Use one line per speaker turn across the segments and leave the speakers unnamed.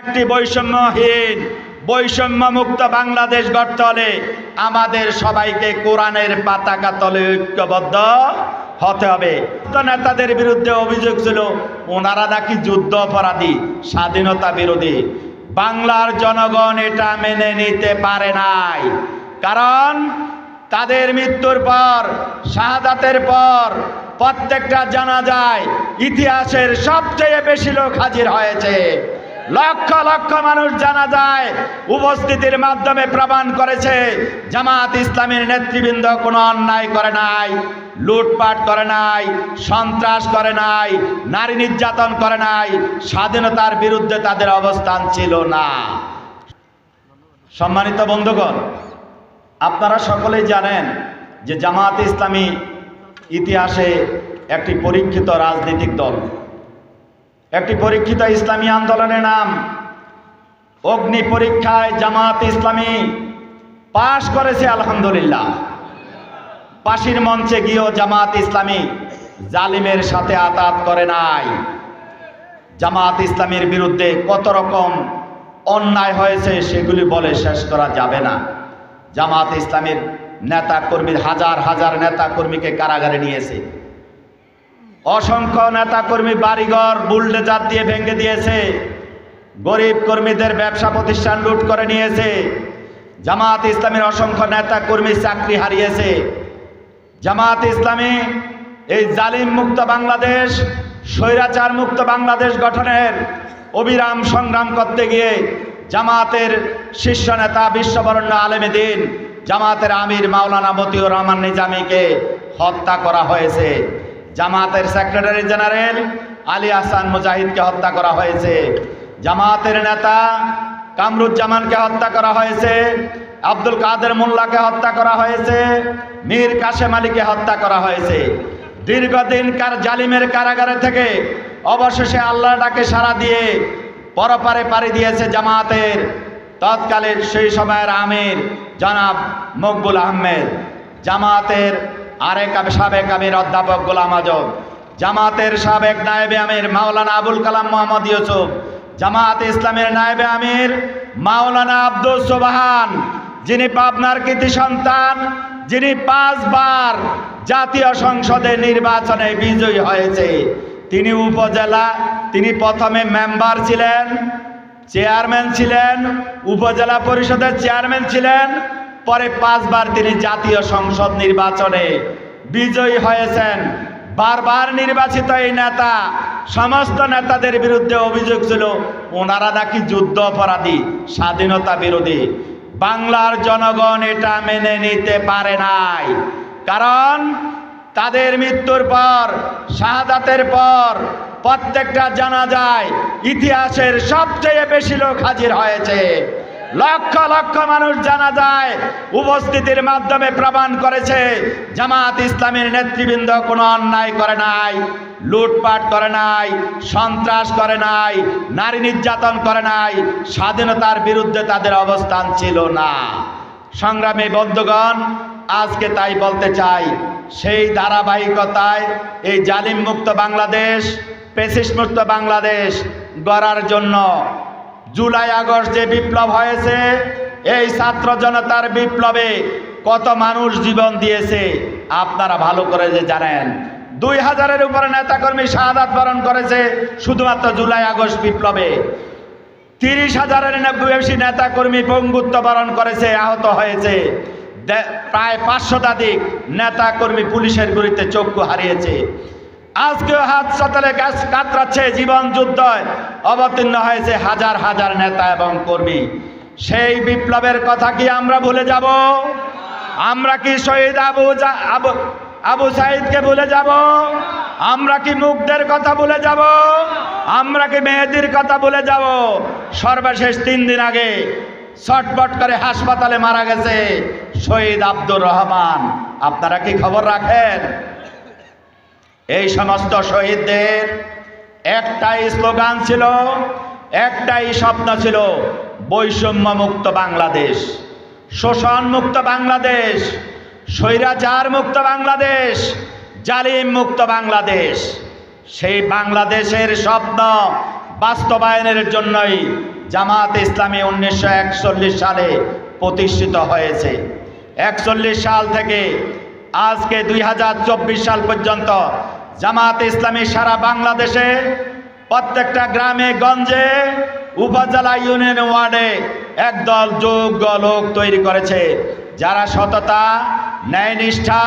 একটি বৈষম্যহীন বৈষম্য মুক্ত বাংলাদেশ গড়তে হলে আমাদের সবাইকে কোরআনের পাতাকা তলে ঐক্যবদ্ধ হতে হবে। নেতাদের বিরুদ্ধে অভিযোগ ছিল, ওনারা নাকি যুদ্ধ অপরাধী, স্বাধীনতা বিরোধী। বাংলার জনগণ এটা মেনে নিতে পারে নাই। কারণ তাদের মৃত্যুর পর, শাহাদাতের পর প্রত্যেকটা জানা যায়, ইতিহাসের সবচেয়ে বেশি লোক হাজির হয়েছে। লক্ষ লক্ষ মানুষ জানা যায়, উপস্থিতির মাধ্যমে প্রমাণ করেছে, জামাত ইসলামের নেতৃবৃন্দ কোনো অন্যায় করে নাই, লুটপাট করে নাই, সন্ত্রাস করে নাই, নারী নির্যাতন করে নাই, স্বাধীনতার বিরুদ্ধে তাদের অবস্থান ছিল না। সম্মানিত বন্ধুগণ, আপনারা সকলেই জানেন যে জামাত ইসলামী ইতিহাসে একটি পরীক্ষিত রাজনৈতিক দল। একটি পরীক্ষিত ইসলামী আন্দোলনের নাম, অগ্নি পরীক্ষায় জামাত ইসলামী পাশ করেছে আলহামদুলিল্লাহ। পাশির মঞ্চে গিয়েও জামাত ইসলামী জালিমের সাথে আতাত করে নাই। জামাত ইসলামের বিরুদ্ধে কত রকম অন্যায় হয়েছে সেগুলি বলে শেষ করা যাবে না। জামাত ইসলামের নেতা কর্মীর হাজার হাজার নেতা কর্মীকে কারাগারে নিয়েছে। অসংখ্য নেতা কর্মী বাড়িঘর, বুলডেজার দিয়ে ভেঙে দিয়েছে। গরিব কর্মীদের ব্যবসা প্রতিষ্ঠান লুট করে নিয়েছে। জামাত ইসলামের অসংখ্য নেতা কর্মী চাকরি হারিয়েছে। জামাত ইসলামী এই জালিম মুক্ত বাংলাদেশ, স্বৈরাচার মুক্ত বাংলাদেশ গঠনের অবিরাম সংগ্রাম করতে গিয়ে জামাতের শীর্ষ নেতা বিশ্ববরণ্য আলেমে দিন জামাতের আমির মাওলানা মতিউর রহমান নিজামীকে হত্যা করা হয়েছে। জামাতের সেক্রেটারি জেনারেল আলী আহসান মুজাহিদকে হত্যা করা হয়েছে। জামাতের নেতা কামরুজ্জামানকে হত্যা করা হয়েছে। আব্দুল কাদের মোল্লাকে হত্যা করা হয়েছে। মীর কাশেম আলীকে হত্যা করা হয়েছে। দীর্ঘদিন কার জালিমের কারাগারে থেকে অবশেষে আল্লাহ ডাকে সাড়া দিয়ে পরপারে পাড়ি দিয়েছে জামাতের। তৎকালীন সেই সময়ের আমির জনাব মকবুল আহমেদ। জামাতের আরেক সাবেক আমির অধ্যাপক গোলাম আজম, জামাতের সাবেক নায়েবে আমির মাওলানা আবুল কালাম মোহাম্মদ ইউসুফ, জামাত ইসলামের নায়েবে আমির মাওলানা আব্দুল সোবাহান, যিনি পাবনার কৃতি সন্তান, যিনি পাঁচবার জাতীয় সংসদে নির্বাচনে বিজয়ী হয়েছে। তিনি উপজেলা, তিনি প্রথমে মেম্বার ছিলেন, চেয়ারম্যান ছিলেন, উপজেলা পরিষদের চেয়ারম্যান ছিলেন পরে পাঁচবার তিনি জাতীয় সংসদ নির্বাচনে বিজয়ী হয়েছেন। বারবার নির্বাচিত এই নেতা, সমস্ত নেতাদের বিরুদ্ধে অভিযোগ ছিল, ওনারা নাকি যুদ্ধ অপরাধী, স্বাধীনতা বিরোধী। বাংলার জনগণ এটা মেনে নিতে পারে নাই। কারণ তাদের মৃত্যুর পর, শাহাদাতের পর প্রত্যেকটা জানা যায়, ইতিহাসের সবচেয়ে বেশি লোক হাজির হয়েছে। লক্ষ লক্ষ মানুষ জানা যায়, উপস্থিতির মাধ্যমে প্রমাণ করেছে, জামাত ইসলামের নেতৃবৃন্দ কোনো অন্যায় করে নাই, লুটপাট করে নাই, সন্ত্রাস করে নাই, নারী নির্যাতন করে নাই, স্বাধীনতার বিরুদ্ধে তাদের অবস্থান ছিল না। সংগ্রামী বন্ধুগণ, আজকে তাই বলতে চাই, সেই ধারাবাহিকতায় এই জালিম মুক্ত বাংলাদেশ পেসিস মুক্ত বাংলাদেশ গড়ার জন্য জুলাই, আগস্ট যে বিপ্লব হয়েছে, এই ছাত্র জনতার বিপ্লবে কত মানুষ জীবন দিয়েছে, আপনারা ভালো করে যে জানেন। দুই হাজারের উপরে নেতাকর্মী শাহাদাত বরণ করেছে শুধুমাত্র জুলাই, আগস্ট বিপ্লবে। তিরিশ হাজারের বেশি নেতা কর্মী পঙ্গুত্ব বরণ করেছে, আহত হয়েছে। প্রায় পাঁচশতাধিক নেতা কর্মী পুলিশের গুলিতে চক্ষু হারিয়েছে। আজকেও হাত সাতালে গাছ কাতরাচ্ছে জীবন যুদ্ধ অবতীর্ণ হয়েছে হাজার হাজার নেতা এবং কর্মী। সেই বিপ্লবের কথা কি আমরা ভুলে যাব? আমরা কি শহীদ আবু আবু আবু সাইদকে ভুলে যাব? আমরা কি মুগ্ধের কথা ভুলে যাব? আমরা কি মেহেদির কথা ভুলে যাব? সর্বশেষ তিন দিন আগে ছটপট করে হাসপাতালে মারা গেছে শহীদ আব্দুর রহমান। আপনারা কি খবর রাখেন? এই সমস্ত শহীদদের একটাই স্লোগান ছিল, একটাই স্বপ্ন ছিল বৈষম্য মুক্ত বাংলাদেশ। শোষণ মুক্ত বাংলাদেশ স্বৈরাচার মুক্ত বাংলাদেশ জালিম মুক্ত বাংলাদেশ। সেই বাংলাদেশের স্বপ্ন বাস্তবায়নের জন্যই জামাত ইসলামী উনিশশো একচল্লিশ সালে প্রতিষ্ঠিত হয়েছে। একচল্লিশ সাল থেকে আজকে দুই হাজার চব্বিশ সাল পর্যন্ত জামাত ইসলামী সারা বাংলাদেশে প্রত্যেকটা গ্রামে, গঞ্জে, উপজেলা ইউনিয়ন ওয়ার্ডে একদল যোগ্য লোক তৈরি করেছে, যারা সততা ন্যায়নিষ্ঠা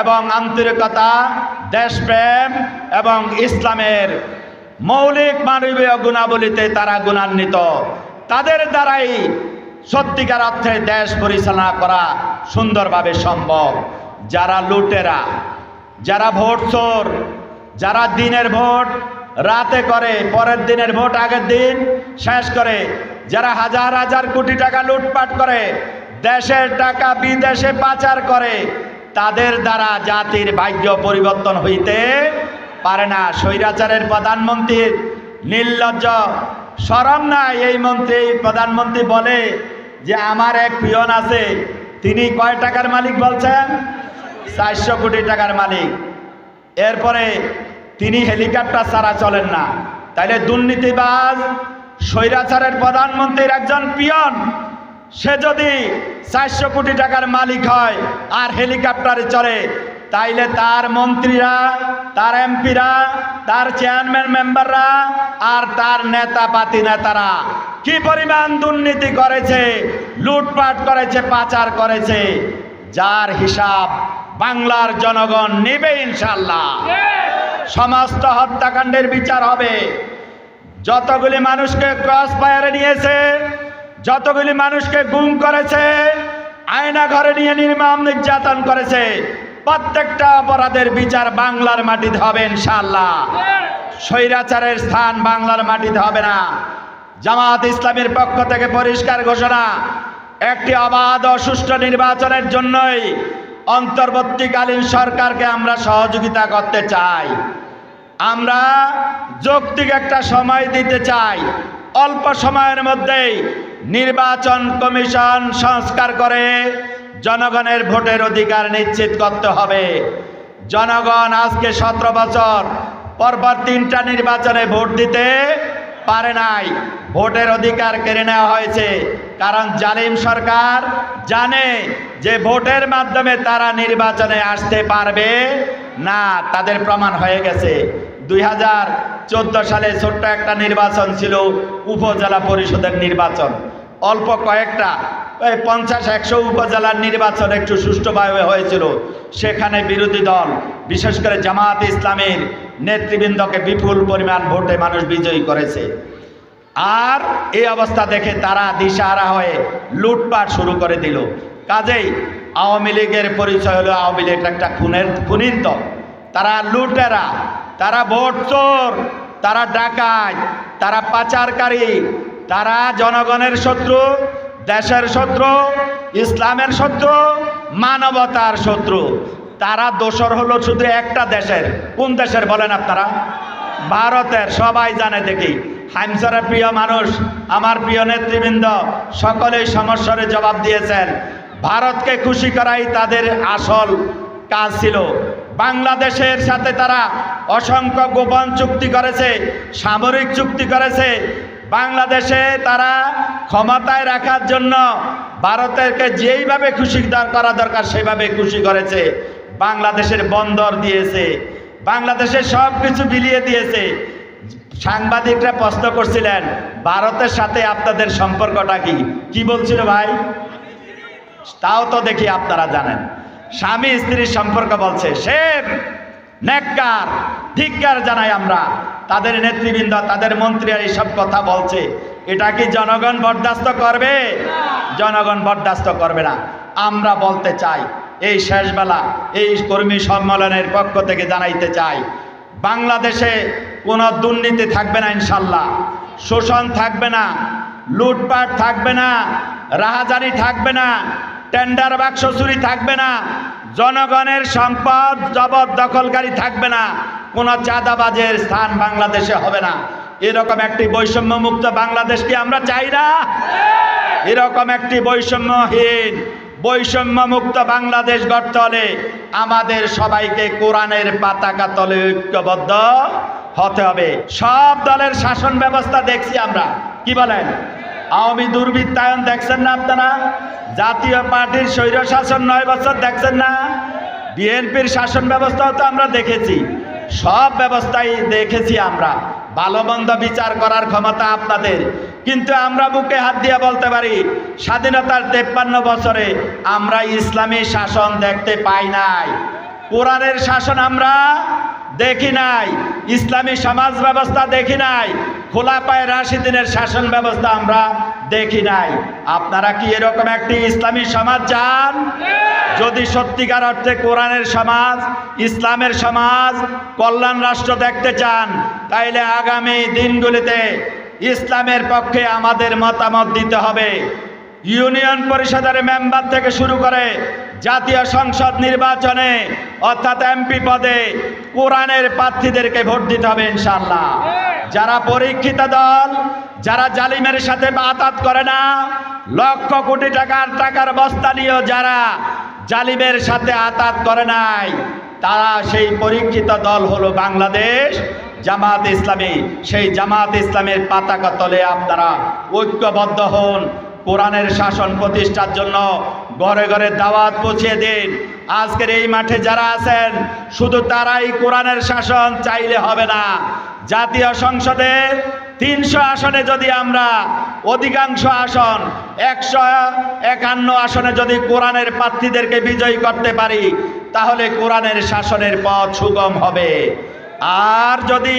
এবং আন্তরিকতা, দেশপ্রেম এবং ইসলামের মৌলিক মানবীয় গুণাবলীতে তারা গুণান্বিত। তাদের দ্বারাই সত্যিকার অর্থে দেশ পরিচালনা করা সুন্দরভাবে সম্ভব। যারা লুটেরা যারা ভোট চোর, যারা দিনের ভোট রাতে করে, পরের দিনের ভোট আগের দিন শেষ করে, যারা হাজার হাজার কোটি টাকা লুটপাট করে, দেশের টাকা বিদেশে পাচার করে, তাদের দ্বারা জাতির ভাগ্য পরিবর্তন হইতে পারে না। স্বৈরাচারের প্রধানমন্ত্রীর নির্লজ্জ সরম নাই। এই মন্ত্রী প্রধানমন্ত্রী বলে যে, আমার এক পিয়ন আছে, তিনি কয় টাকার মালিক বলছেন? চারশো কোটি টাকার মালিক। এরপরে তিনি হেলিকপ্টার ছাড়া চলেন না। তাইলে দুর্নীতিবাজ, স্বৈরাচারের প্রধানমন্ত্রীর একজন পিয়ন, সে যদি চারশো কোটি টাকার মালিক হয় আর হেলিকপ্টারে চলে তাইলে তার মন্ত্রীরা, তার এমপিরা, তার চেয়ারম্যান মেম্বাররা আর তার নেতা পাতি নেতারা কি পরিমাণ দুর্নীতি করেছে, লুটপাট করেছে, পাচার করেছে, যার হিসাব বাংলার জনগণ নেবে ইনশাল্লাহ সমস্ত হত্যাকাণ্ডের বিচার হবে। যতগুলি মানুষকে ক্রস ফায়ারে নিয়েছে যতগুলি মানুষকে গুম করেছে আয়না ঘরে নিয়ে নির্মম নির্যাতন করেছে প্রত্যেকটা অপরাধের বিচার বাংলার মাটিতে হবে ইনশাল্লাহ স্বৈরাচারের স্থান বাংলার মাটিতে হবে না। জামাত ইসলামের পক্ষ থেকে পরিষ্কার ঘোষণা একটি অবাধ ও সুষ্ঠু নির্বাচনের জন্যই অন্তর্বর্তীকালীন সরকারকে আমরা সহযোগিতা করতে চাই। আমরা যৌক্তিক একটা সময় দিতে চাই। অল্প সময়ের মধ্যেই নির্বাচন কমিশন সংস্কার করে জনগণের ভোটের অধিকার নিশ্চিত করতে হবে। জনগণ আজকে সতেরো বছর পরপর তিনটা নির্বাচনে ভোট দিতে পারে নাই। ভোটের অধিকার কেড়ে নেওয়া হয়েছে। কারণ জালিম সরকার জানে যে ভোটের মাধ্যমে তারা নির্বাচনে আসতে পারবে না, তাদের প্রমাণ হয়ে গেছে। দুই হাজার চোদ্দ সালে ছোট্ট একটা নির্বাচন ছিল, উপজেলা পরিষদের নির্বাচন। অল্প কয়েকটা ওই পঞ্চাশ একশো উপজেলার নির্বাচন একটু সুষ্ঠুভাবে হয়েছিল। সেখানে বিরোধী দল, বিশেষ করে জামাত ইসলামের নেতৃবৃন্দকে বিপুল পরিমাণ ভোটে মানুষ বিজয়ী করেছে। আর এই অবস্থা দেখে তারা দিশাহারা হয়ে লুটপাট শুরু করে দিল। কাজেই আওয়ামী লীগের পরিচয় হলো আওয়ামী লীগ একটা খুনের, খুনির দল। তারা লুটেরা, তারা ভোট চোর, তারা ডাকায় তারা পাচারকারী, তারা জনগণের শত্রু দেশের শত্রু, ইসলামের শত্রু, মানবতার শত্রু। তারা দোসর হলো শুধু একটা দেশের। কোন দেশের বলেন আপনারা? ভারতের, সবাই জানে দেখি। হাইমসরের প্রিয় মানুষ, আমার প্রিয় নেতৃবৃন্দ, সকলেই সমস্যার জবাব দিয়েছেন। ভারতকে খুশি করাই তাদের আসল কাজ ছিল। বাংলাদেশের সাথে তারা অসংখ্য গোপন চুক্তি করেছে, সামরিক চুক্তি করেছে বাংলাদেশে তারা ক্ষমতায় রাখার জন্য ভারতেরকে যেইভাবে খুশি করা দরকার, সেভাবে খুশি করেছে। বাংলাদেশের বন্দর দিয়েছে। বাংলাদেশের সব কিছু বিলিয়ে দিয়েছে। সাংবাদিকরা প্রশ্ন করছিলেন, ভারতের সাথে আপনাদের সম্পর্কটা কি? কি বলছিল ভাই? তাও তো দেখি আপনারা জানেন। স্বামী স্ত্রীর সম্পর্ক বলছে সে নেককার ধিক্কার জানাই আমরা। তাদের নেতৃবৃন্দ, তাদের মন্ত্রীরা এইসব কথা বলছে। এটা কি জনগণ বরদাস্ত করবে? জনগণ বরদাস্ত করবে না। আমরা বলতে চাই, এই শেষবেলা এই কর্মী সম্মেলনের পক্ষ থেকে জানাইতে চাই, বাংলাদেশে কোনো দুর্নীতি থাকবে না ইনশাল্লাহ। শোষণ থাকবে না, লুটপাট থাকবে না, রাহাজানি থাকবে না, টেন্ডার বাক্স চুরি থাকবে না, জনগণের সম্পদ জবরদখলকারী থাকবে না। কোনো চাঁদাবাজের স্থান বাংলাদেশে হবে না। এরকম একটি বৈষম্য মুক্ত বাংলাদেশ কি আমরা চাই না? এরকম একটি বৈষম্যহীন বৈষম্য মুক্ত বাংলাদেশ গড়তে হলে আমাদের সবাইকে কোরআনের পাতাকা তলে ঐক্যবদ্ধ হতে হবে। সব দলের শাসন ব্যবস্থা দেখছি আমরা। কি বলেন? আওয়ামী দুর্বৃত্তায়ন দেখছেন না আপনারা? জাতীয় পার্টির স্বৈর শাসন নয় বছর দেখছেন না? বিএনপির শাসন ব্যবস্থাও তো আমরা দেখেছি। সব ব্যবস্থাই দেখেছি আমরা। ভালো মন্দ বিচার করার ক্ষমতা আপনাদের। কিন্তু আমরা বুকে হাত দিয়ে বলতে পারি, স্বাধীনতার তেপ্পান্ন বছরে আমরা ইসলামী শাসন দেখতে পাই নাই। কোরআনের শাসন আমরা দেখি নাই। ইসলামী সমাজ ব্যবস্থা দেখি নাই। খোলা পায়ে রাশিদিনের শাসন ব্যবস্থা আমরা দেখি নাই। আপনারা কি এরকম একটি ইসলামী সমাজ চান? যদি সত্যিকার অর্থে কোরআনের সমাজ, ইসলামের সমাজ, কল্যাণ রাষ্ট্র দেখতে চান, তাইলে আগামী দিনগুলিতে ইসলামের পক্ষে আমাদের মতামত দিতে হবে। ইউনিয়ন পরিষদের মেম্বার থেকে শুরু করে জাতীয় সংসদ নির্বাচনে, অর্থাৎ এমপি পদে কোরআনের প্রার্থীদেরকে ভোট দিতে হবে ইনশাল্লাহ যারা পরীক্ষিত দল, যারা জালিমের সাথে বাতাত করে না, লক্ষ কোটি টাকার টাকার বস্তা নিয়েও যারা জালিমের সাথে আতাত করে নাই, তারা সেই পরীক্ষিত দল হলো বাংলাদেশ জামাত ইসলামী। সেই জামাত ইসলামের পতাকা তলে আপনারা ঐক্যবদ্ধ হন, কোরআনের শাসন প্রতিষ্ঠার জন্য ঘরে ঘরে দাওয়াত পৌঁছে দিন। আজকের এই মাঠে যারা আছেন, শুধু তারাই কোরআনের শাসন চাইলে হবে না। জাতীয় সংসদে তিনশো আসনে যদি আমরা, অধিকাংশ আসন, একশো একান্ন আসনে যদি কোরআনের প্রার্থীদেরকে বিজয়ী করতে পারি, তাহলে কোরআনের শাসনের পথ সুগম হবে। আর যদি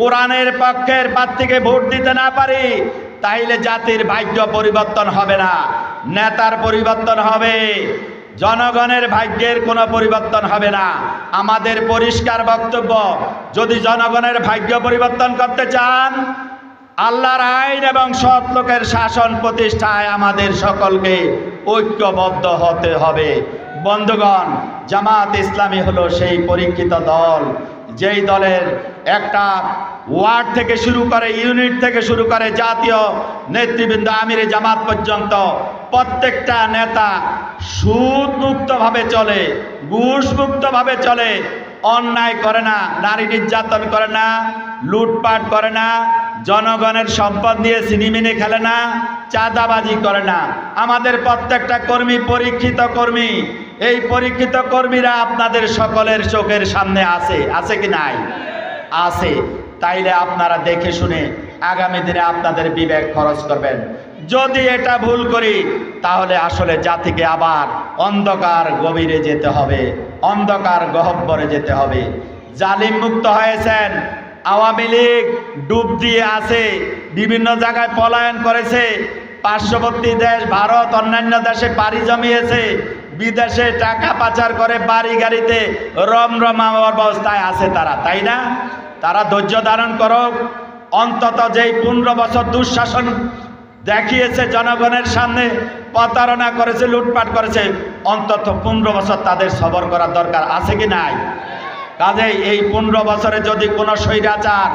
কোরআনের পক্ষের প্রার্থীকে ভোট দিতে না পারি তাইলে জাতির ভাগ্য পরিবর্তন হবে না। নেতার পরিবর্তন হবে। জনগণের ভাগ্যের কোনো পরিবর্তন হবে না। আমাদের পরিষ্কার বক্তব্য, যদি জনগণের ভাগ্য পরিবর্তন করতে চান, আল্লাহর আইন এবং সৎ লোকের শাসন প্রতিষ্ঠায় আমাদের সকলকে ঐক্যবদ্ধ হতে হবে। বন্ধুগণ, জামাত ইসলামী হলো সেই পরীক্ষিত দল। যেই দলের একটা ওয়ার্ড থেকে শুরু করে ইউনিট থেকে শুরু করে জাতীয় নেতৃবৃন্দ আমিরে জামাত পর্যন্ত প্রত্যেকটা নেতা সুদ মুক্তভাবে চলে ঘুষ মুক্তভাবে চলে, অন্যায় করে না, নারী নির্যাতন করে না, লুটপাট করে না, জনগণের সম্পদ নিয়ে সিনিমিনি খেলে না, চাঁদাবাজি করে না। আমাদের প্রত্যেকটা কর্মী, পরীক্ষিত কর্মী এই পরীক্ষিত কর্মীরা আপনাদের সকলের চোখের সামনে আছে। আছে কি নাই? আছে। তাইলে আপনারা দেখে শুনে আগামী দিনে আপনাদের বিবেক খরচ করবেন। যদি এটা ভুল করি, তাহলে আসলে জাতিকে আবার অন্ধকার গভীরে যেতে হবে, অন্ধকার গহব্বরে যেতে হবে। জালিম মুক্ত হয়েছেন, আওয়ামী লীগ ডুব দিয়ে আছে, বিভিন্ন জায়গায় পলায়ন করেছে, পার্শ্ববর্তী দেশ, ভারত, অন্যান্য দেশে পাড়ি জমিয়েছে বিদেশে টাকা পাচার করে বাড়ি গাড়িতে রমরমা অবস্থায় আছে তারা, তাই না? তারা ধৈর্য ধারণ করুক। অন্তত যেই পনেরো বছর দুঃশাসন দেখিয়েছে জনগণের সামনে, প্রতারণা করেছে, লুটপাট করেছে, অন্তত পনেরো বছর তাদের সবর করার দরকার আছে কি নাই? কাজেই এই পনেরো বছরে যদি কোনো স্বৈরাচার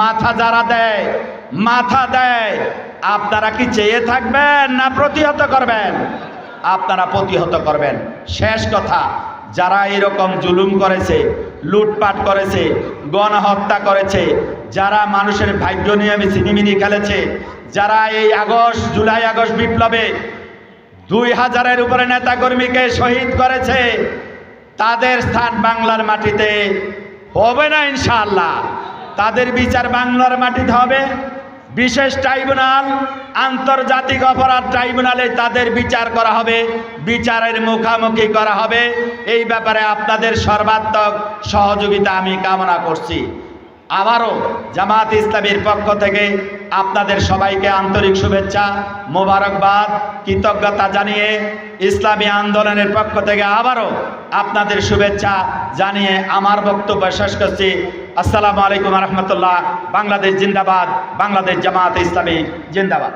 মাথা যারা দেয়, মাথা দেয়, আপনারা কি চেয়ে থাকবেন না প্রতিহত করবেন? আপনারা প্রতিহত করবেন। শেষ কথা, যারা এরকম জুলুম করেছে, লুটপাট করেছে, গণহত্যা করেছে, যারা মানুষের ভাগ্য নিয়মে সিনিমিনি খেলেছে, যারা এই আগস্ট, জুলাই, আগস্ট বিপ্লবে দুই হাজারের উপরে নেতাকর্মীকে শহীদ করেছে, তাদের স্থান বাংলার মাটিতে হবে না ইনশাআল্লাহ। তাদের বিচার বাংলার মাটিতে হবে। বিশেষ ট্রাইব্যুনাল, আন্তর্জাতিক অপরাধ ট্রাইব্যুনালে তাদের বিচার করা হবে, বিচারের মুখামুখি করা হবে। এই ব্যাপারে আপনাদের সর্বাত্মক সহযোগিতা আমি কামনা করছি। আবারও জামাত ইসলামীর পক্ষ থেকে আপনাদের সবাইকে আন্তরিক শুভেচ্ছা, মোবারকবাদ, কৃতজ্ঞতা জানিয়ে ইসলামী আন্দোলনের পক্ষ থেকে আবারও আপনাদের শুভেচ্ছা জানিয়ে আমার বক্তব্য শেষ করছি। আসসালামু আলাইকুম রহমতুল্লাহ। বাংলাদেশ জিন্দাবাদ, বাংলাদেশ জামাত ইসলামী জিন্দাবাদ।